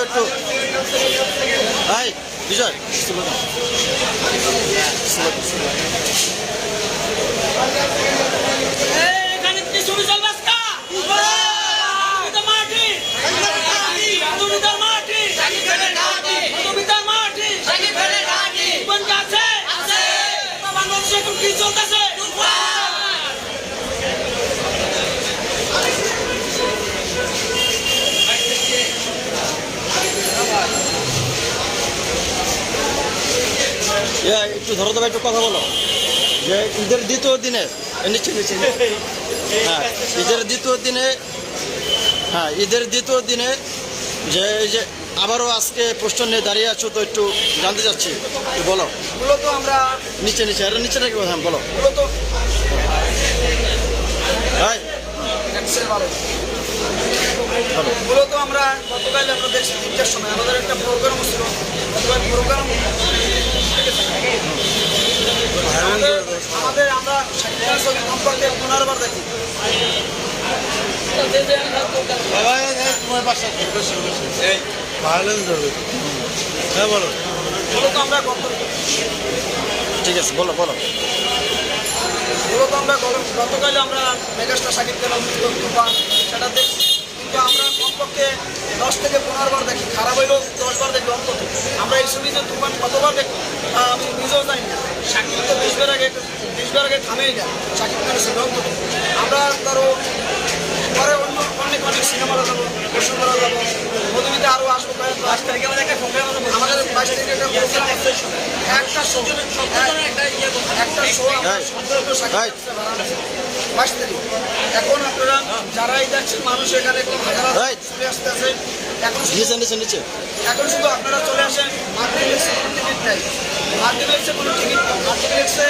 একটু বিজয় এখানে কি ছবি চলবে আজকা? জনতার মাটি জনতার মাটি জনতার মাটি জীবন কি আছে বাংলাদেশে এখন কি চলতেছে ইয়া, একটু ধরো তো ভাই, একটু কথা বলো। যে ঈদের দ্বিতীয় দিনে এ, নিচে নিচে নিচে। হ্যাঁ ঈদের দ্বিতীয় দিনে হ্যাঁ ঈদের দ্বিতীয় দিনে যে এই যে আবারও আজকে প্রশ্ন নিয়ে দাঁড়িয়ে আছো তো একটু জানতে চাচ্ছি। বলো। মূলত আমরা নিচে নিচে আর নিচে নাকি হ্যাঁ বলো। মূলত মূলত আমরা গতকাল আমরা দেখছি তিনটার সময়। আমাদের একটা প্রোগ্রাম ছিল। গতকাল প্রোগ্রাম আমাদের আমাদের আমরা সম্পর্কে পুনর্বার দেখি। হ্যাঁ বলো। মূলত আমরা গত ঠিক আছে বলো বলো। মূলত আমরা গত- গতকালে আমরা মেগাস্টার সাকিব খান তুফান সেটা দেখছি। কিন্তু আমরা কমপক্ষে দশ থেকে পনেরোবার দেখি খারাপ হইলেও দশবার দেখি অন্তত। আমরা এই ছবিতে তুফান কতবার দেখি? আমি নিজেও জানি না। সাকিব তো বিশবার আগে বিশবার আগে থামেই না সাকিব খানের ছবি অন্তত। আমরা ধরো পরে অন্য অনেক অনেক সিনেমারা যাব বসুন্ধরা যাব। মধুমিতে আরও আসব বাইশ তারিখে। আমাদের একটা প্রোগ্রাম আমাদের বাইশ তারিখে একটা প্রোগ্রাম একটা শো একটা শো আমরা বাইশ তারিখ এখন আপনারা যারাই দেখছেন মানুষ এখানে কোনো হাজার. চলে আসতেছে। এখন এখন শুধু আপনারা চলে আসেন মাল্টিপ্লেক্সে কোনো টিকিট নেই। মাল্টিপ্লেক্সে কোনো টিকিট নেই। মাল্টিপ্লেক্সে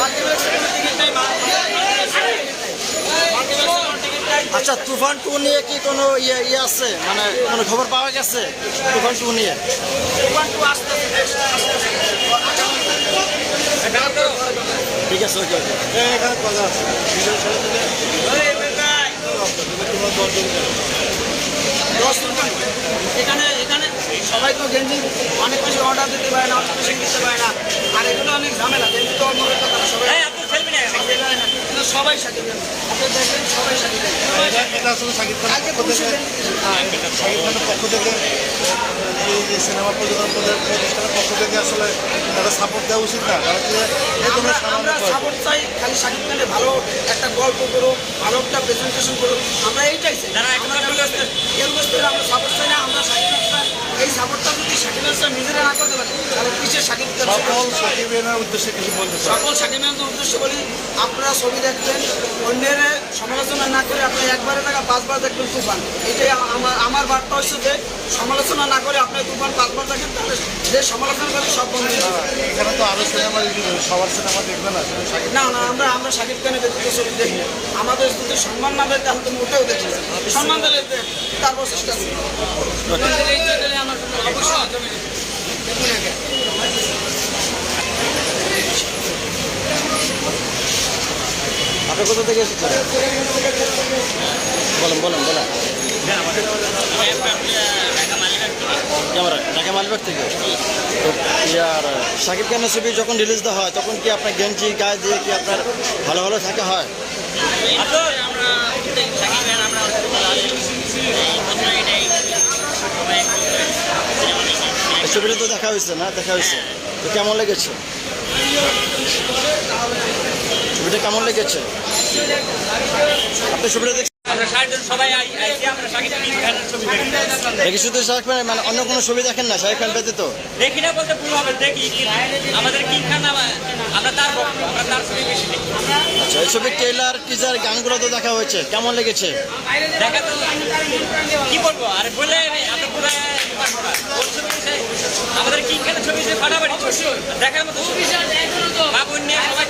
মাল্টিপ্লেক্সে কোনো টিকিট নেই মাল্টিপ্লেক্সে কোনো টিকিট নেই। আচ্ছা তুফান টু নিয়ে কি কোনো ইয়ে ইয়ে আছে? মানে কোনো খবর পাওয়া গেছে? তুফান টু নিয়ে? ওয়ান টু আগামী ঠিক আছে ওকে ওকে। এখানে কথা আছে। এখানে এখানে সবাই তো গেঞ্জি অনেক বেশি অর্ডার দিতে পারে না অনেক বেশি দিতে পারে না। আর এগুলো অনেক ঝামেলা গেঞ্জি তো অন্য কথা না। সবাই সবাই সাকিব খান। আপনি দেখবেন সবাই সাকিব খান। এটা- আসলে পরশু হ্যাঁ, খানের পক্ষ থেকে। এই যে সিনেমা প্রযোজনা প্রতি- প্রতিষ্ঠানের পক্ষ থেকে আসলে তারা সাপোর্ট দেওয়া উচিত না। কারণ আমরা সাপোর্ট চাই খালি সাকিব খানের ভালো একটা গল্প করুক ভালো একটা প্রেজেন্টেশন করুক। আমরা এইটাই চাই। আমরা সাপোর্ট চাই। না আমরা খান এই সাপোর্টটা সকল সাকিবের উদ্দেশ্যে কিছু বলতে সকল সাকিবের উদ্দেশ্য বলি আপনারা ছবি দেখবেন অন্যের সমালোচনা না করে আপনি একবারে টাকা পাঁচবার দেখবেন তুফান। এটাই আমার আমার বার্তা হচ্ছে যে সমালোচনা না করে আপনি তুফান পাঁচবার দেখেন তাহলে যে সমালোচনা করে সব বন্ধ এখানে তো আরও সিনেমা সবার সিনেমা দেখবে না না না আমরা আমরা সাকিব খানের ব্যক্তিগত ছবি দেখি আমাদের যদি সম্মান না দেয় তাহলে তো মোটেও দেখি সম্মান দিলে তারপর চেষ্টা করি অবশ্যই। আপনি কোথা থেকে এসেছেন বলেন বলেন বলেন থেকে তো শাকিব খানের ছবি যখন রিলিজ দেওয়া হয় তখন কি আপনার গেঞ্জি গায়ে দিয়ে কি আপনার ভালো ভালো থাকা হয় ছবিটা তো দেখা হয়েছে না, দেখা হয়েছে। তো কেমন লেগেছে? ছবিটা কেমন লেগেছে? আপনি ছবিটা দেখি। শুধু খান মানে অন্য কোনো ছবি দেখেন না? শাকিব খান ব্যতীত দেখি না বলতে ভুল হবে দেখি। আমাদের কি খান আমা- আমরা তার আমরা তার ছবি বেশি দেখি। আচ্ছা এই ছবির ট্রেলার টিজার গানগুলো তো দেখা হয়েছে? কেমন লেগেছে? দেখা তো কি বলব? আরে বলে আমরা পুরো আমাদের কি খানের ছবি ফাটাফাটি দেখার মতো ছবি নিয়ে সবাই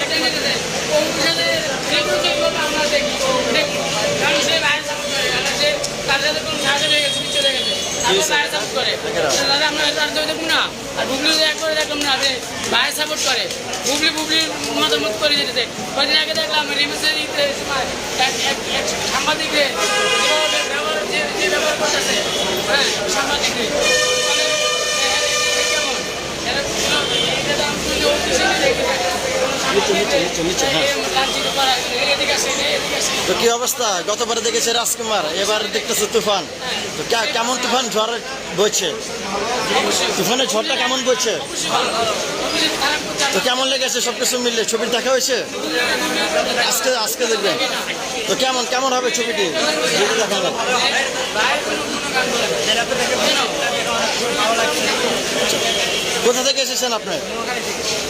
দেখতে সাপোর্ট করে। বুবলি বুবলির মতামত করে যেতে কদিন আগে দেখলাম রিমিসের সাংবাদিকদের যে যে ব্যবহার করতেছে হ্যাঁ সাংবাদিকদের মানে এ, এ কেমন এরা কোনো এটা দাম কিন্তু অফিসে রেখে থাকে তো কি অবস্থা? গতবার দেখেছে রাজকুমার, এবার দেখতেছে তুফান। তো কেমন তুফান ঝড় বইছে? তুফানের ঝড়টা কেমন বইছে? তো কেমন লেগেছে সবকিছু মিললে ছবি দেখা হয়েছে? আজকে আজকে দেখবেন। তো কেমন কেমন হবে ছবিটি? দেখা যায় কোথা থেকে এসেছেন আপনার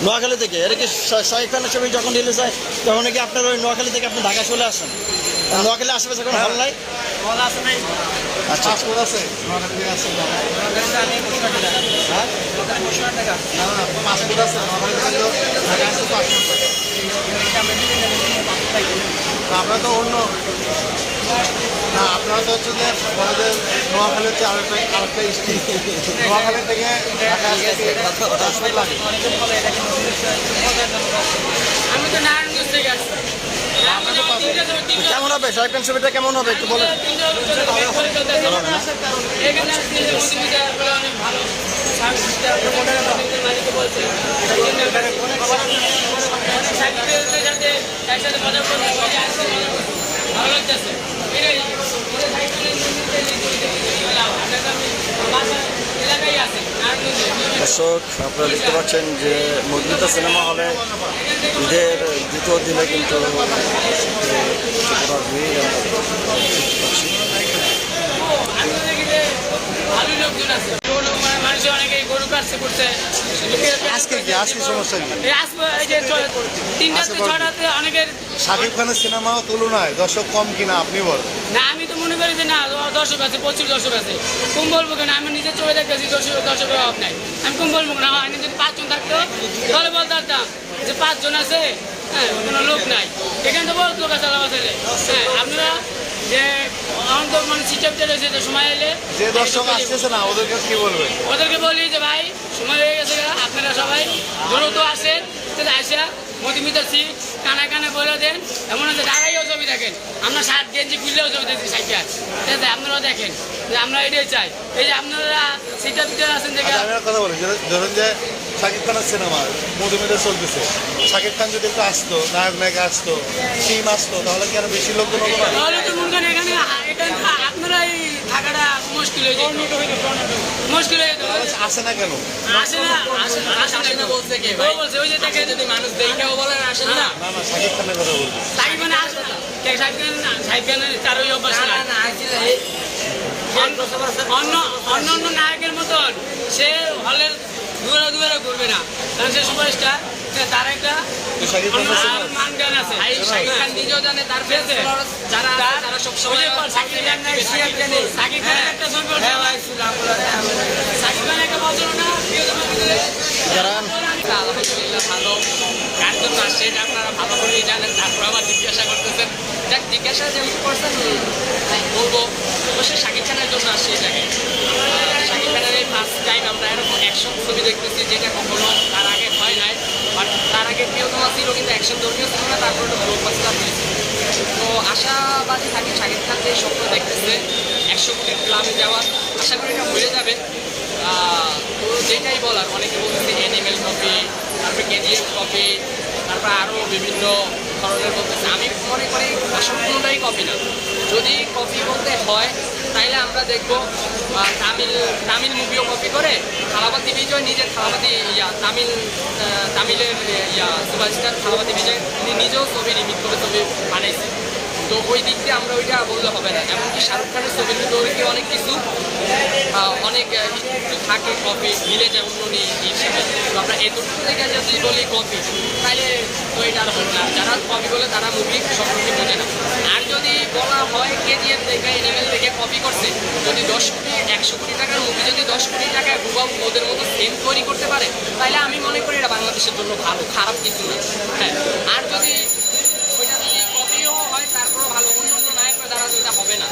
নোয়াখালী থেকে। এটা কি শাহিদ খানের ছবি যখন রিলিজ হয়, তখন কি আপনার ওই নোয়াখালী থেকে আপনি ঢাকা চলে আসেন? নোয়াখালী আশেপাশে কোনো হল নাই? আচ্ছা আছে আছে। আমরা তো অন্য না আপনারা তো হচ্ছে যে আমাদের নোয়াখালী হচ্ছে আরেকটা আরেকটা স্টেট নোয়াখালী থেকে ঢাকা আসতে পাসপোর্ট লাগে? আমি তো নারায়ণগঞ্জ থেকে আসছি। আমি তো তিনটা তো তিনটা কেমন হবে? খান ছবিটা কেমন হবে? একটু বলেন। অনেক ভালো মালিক বলছে সাকিবের সাথে একসাথে মজা করতে পারি আসছে ভালো লাগতেছে এটাই এলাকায় আছে নারায়ণগঞ্জে দর্শক আপনারা দেখতে পাচ্ছেন যে মজবুতা সিনেমা হলে ঈদের দ্বিতীয় দিনে কিন্তু ভালো মানুষ অনেকে গরু কাটছে করছে। আজকে কি? আজকে সমস্যা কি? এই এই যে তিনটাতে ছটাতে অনেকের শাকিব খানের সিনেমা তুলনায় দর্শক কম কিনা আপনি বলেন না আমি তো মনে করি যে না দর্শক আছে প্রচুর দর্শক আছে। কম বলব কেন? আমি নিজে চলে দেখতেছি দর্শক দর্শকের অভাব নাই। আমি কম বলব না আমি যদি পাঁচজন থাকতো তাহলে বলতে পারতাম যে পাঁচজন আছে হ্যাঁ কোনো লোক নাই। এখানে তো বহুত লোক আছে আলাদা হ্যাঁ আপনারা যে আমার তো মানে সিস্টেম চলেছে যে সময় এলে যে দর্শক আসতেছে না ওদেরকে কি বলবেন? ওদেরকে বলি যে ভাই সময় হয়ে গেছে আপনারা সবাই দ্রুত আসেন তাহলে আসা মধুমিতার সিট কানে কানে বলে দেন এমন আছে দাঁড়াইও ছবি দেখেন আমরা সাত গেঞ্জি খুললেও ছবি দেখছি সাইকেল ঠিক আপনারাও দেখেন যে আমরা এটাই চাই এই যে আপনারা সিটার ভিতরে আছেন দেখে আচ্ছা, কথা বলি ধরুন- ধরুন যে শাকিব খানের সিনেমা মধুমিতা চলতেছে। শাকিব খান যদি একটু আসতো নায়ক নায়িকা আসতো টিম আসতো তাহলে কি আরও বেশি লোকজন হতো না? তাহলে তো মনে করেন এখানে এখানে আপনারাই থাকাটা মুশকিল হয়ে মুশকিল হয়ে আসে না কেন? আসে না আসে না আসে না। শাকিব খানের কথা বলছি। আসে তার ওই অভ্যাস অন্য অন্য নায়কের মতন সে হলের দূরে দূরে ঘুরবে না। কারণ সে সুপারস্টার তার একটা তো শাকিব খানের সিনেমা মান জ্ঞান আছে। শাকিব খান নিজেও জানে তার যারা সাকিব খান একটা ছবি উঠে খান একটা বছর না প্রিয়তমা ভিতরে দাঁড়ান। আলহামদুলিল্লাহ ভালো। কার জন্য আসছে আপনারা ভালো করেই জানেন তারপর আবার জিজ্ঞাসা করতেছেন। যাক জিজ্ঞাসা করছেন বলব। অবশ্যই শাকিব খানের জন্য আসছে এই জায়গায় খানের ফার্স্ট টাইম আমরা এরকম অ্যাকশন ছবি দেখতেছি যেটা কখনো তার আগে হয় নাই। বাট তার আগে প্রিয়তমা ছিল, কিন্তু অ্যাকশন ধর্মীয় ছিল না তারপর একটা ব্লকবাস্টার হয়েছে। তো আশাবাদী থাকি শাকিব খান যে স্বপ্ন দেখতেছে, একশো কোটি ক্লাবে যাওয়ার আশা করি এটা হয়ে যাবে। তো যেটাই বলার, অনেকে বলতেছে অ্যানিমেল কপি তারপরে কেজিএফ কপি তারপর আরও বিভিন্ন ধরনের বলতেছে আমি মনে করি সম্পূর্ণটাই কপি না। যদি কপি বলতে হয়, তাইলে আমরা দেখব তামিল তামিল মুভিও কপি করে থালাপাতি বিজয় নিজের থালাপাতি ইয়া, তামিল তামিলের ইয়া, সুপারস্টার থালাপাতি বিজয় নিজেও ছবি রিমিট করে ছবি বানাইছে। তো ওই দিক দিয়ে আমরা ওইটা বললে হবে না। এমনকি শাহরুখ খানের ছবির ভিতরে অনেক কিছু অনেক থাকে কপি মিলে যায় অন্য নি- হিসেবে। তো আমরা এতটুকু থেকে যদি বলি কপি তাহলে তো এটা আর না। যারা কপি বলে তারা মুভি সম্পর্কে বোঝে না। আর যদি বলা হয় কেজিএফ থেকে এনিমেল থেকে কপি করছে, যদি দশ কোটি, একশো কোটি টাকার মুভি যদি দশ কোটি টাকায় হুবাহু ওদের মতো সেম তৈরি করতে পারে তাহলে আমি মনে করি এটা বাংলাদেশের জন্য ভালো, খারাপ কিছু না। হ্যাঁ আর যদি ওইটা যদি কপিও হয় তারপরও ভালো অন্য অন্য নায়কের দ্বারা তো এটা হবে না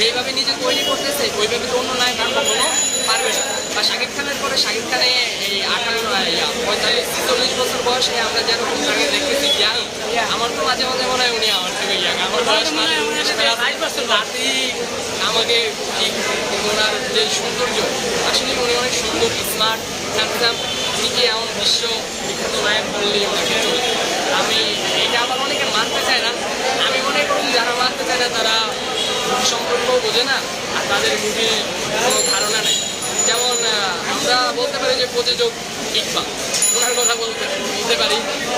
যেভাবে নিজে তৈরি করতেছে ওইভাবে তো অন্য নায়ক আর কখনো পারবে না। বা শাকিব খানের পরে শাকিব খানে এই আঠারো পঁয়তাল্লিশ চল্লিশ বছর বয়সে আমরা যেরকম তাকে দেখতেছি ইয়াং আমার তো মাঝে মাঝে মনে হয় উনি আমার থেকে ইয়াং। আমার বয়স মনে আমাকে ওনার যে সৌন্দর্য আসলে উনি অনেক সুন্দর স্মার্ট হ্যান্ডসাম নিজে এমন বিশ্ব বিখ্যাত নায়ক বললেই ওনাকে আমি এটা আবার অনেকে মানতে চায় না। আমি মনে করি যারা মানতে চায় না তারা মুভি সম্পর্কেও বোঝে না, আর তাদের মুভির কোনো ধারণা নেই। যেমন আমরা বলতে পারি যে প্রযোজক ইকবাল ওনার কথা বলতে বলতে পারি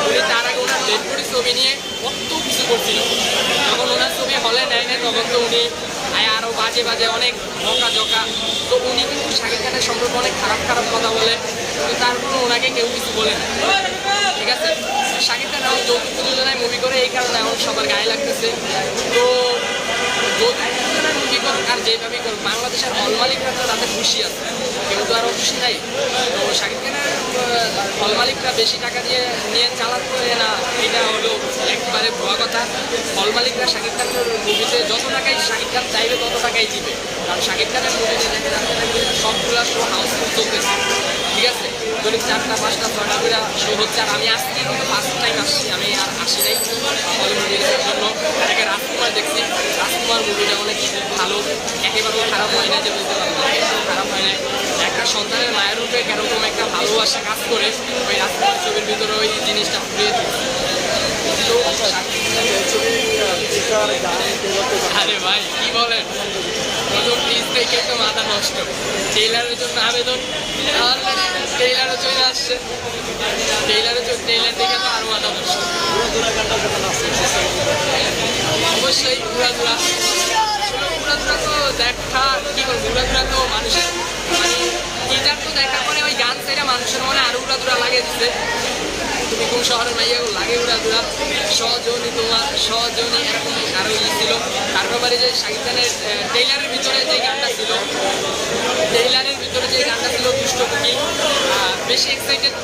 উনি তার আগে ওনার ডেড বডি ছবি নিয়ে কত কিছু করছিল। যখন ওনার ছবি হলে নেয় নেয় তখন তো উনি আরও বাজে বাজে অনেক বকা জকা তো উনি কিন্তু শাকিব খানের সম্পর্কে অনেক খারাপ খারাপ কথা বলে। কিন্তু তারপরে ওনাকে কেউ কিছু বলে না। ঠিক আছে? শাকিব খান এখন যৌতুক প্রযোজনায় মুভি করে, এই কারণে এখন সবার গায়ে লাগতেছে। তো যৌতুক প্রযোজনায় মুভি করুক আর যেভাবেই করুক বাংলাদেশের হল মালিকরা তো তাতে খুশি আছে। কেউ তো আরও খুশি নাই, তো শাকিব খানের হল মালিকরা বেশি টাকা দিয়ে নিয়ে চালাতে না, এটা হলো একবারে ভুয়া কথা। হল মালিকরা শাকিব খানের মুভিতে যত টাকাই শাকিব খান চাইবে, তত টাকাই দিবে। কারণ শাকিব খানের মুভিতে দেখা সবগুলা শো হাউসফুল ঠিক আছে? দৈনিক চারটা, পাঁচটা ছটা করে শো হচ্ছে। আর আমি আজকে কিন্তু ফার্স্ট টাইম আসছি। আমি আর আসি নাই হল মুভি দেখার জন্য। এটাকে রাজকুমার দেখছি। রাজকুমার মুভিটা অনেক ভালো। একেবারেও খারাপ হয় না যে বলতে খারাপ হয় না একটা সন্তানের মায়ের রূপে কেরকম একটা ভালোবাসা কাজ করে ওই রাজকুমার ছবির ভিতরে ওই জিনিসটা ফুটিয়ে তুলছে। তো আরে ভাই, কি বলেন? টিজ থেকে তো মাথা নষ্ট। টেইলারের জন্য আবেদন। অলরেডি টেইলারও চলে আসছে। টেইলারের জন্য টেইলার দেখে তো আরও মাথা নষ্ট। অবশ্যই ঘোরাঘোরা। ঘোরাঘোরা তো দেখা, কি করব ঘোরাঘোরা তো মানুষের মানে টিজার তো দেখার পরে ওই গান সেটা মানুষের মনে আরও উড়াদুরা লাগিয়ে দিচ্ছে তুমি কোন শহরের মাইয়া লাগে উড়াদুরা সহজনী তোমার সহজনী এরকম আরও ই ছিল। তার ব্যাপারে যে শাকিব খানের টেইলারের ভিতরে যে গানটা ছিল টেইলারের ভিতরে যে গানটা ছিল দুষ্ট কুকি বেশি এক্সাইটেড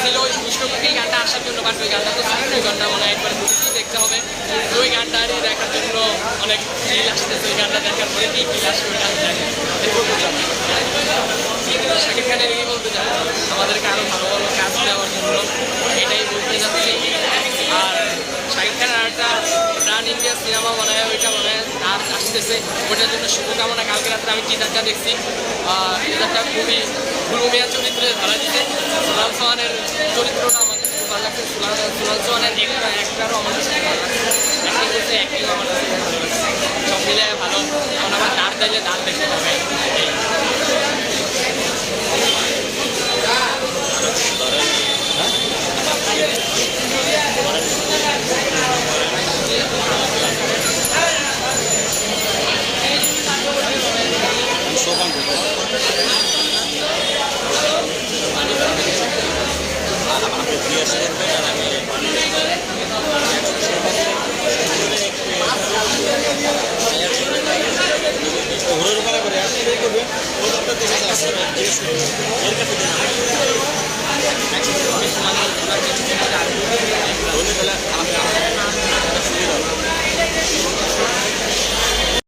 ছিল ওই দুষ্ট কুকি গানটা আসার জন্য। বাট ওই গানটা তো ওই গানটা মনে হয় একবার দেখতে হবে। ওই গানটা আর দেখার জন্য অনেক ফিল আসতেছে। ওই গানটা দেখার পরে কি ফিল আসবে ওই গানটা শাকিব খানের কি বলতে চাই আমাদেরকে আরও ভালো ভালো কাজ দেওয়ার জন্য। এটাই বলতে যাচ্ছি আর শাকিব খানের আরেকটা প্রাণ ইন্ডিয়া সিনেমা মনে হয় ওইটা মনে হয় আর আসতেছে ওটার জন্য শুভকামনা, কালকে রাত্রে আমি টিজারটা দেখছি। টিজারটা খুবই গুরুমিয়া চরিত্রে ধরা দিতে সুলাল সোহানের চরিত্রটা আমার কাছে খুব ভালো লাগছে। সুলাল সুলাল সোহানের একটা একটারও আমার কাছে ভালো লাগছে। অ্যাক্টিং করছে অ্যাক্টিংও আমার কাছে ভালো লাগছে। সব মিলে ভালো। এখন আবার দাঁড় দিলে দাঁড় দেখতে হবে। Yeah.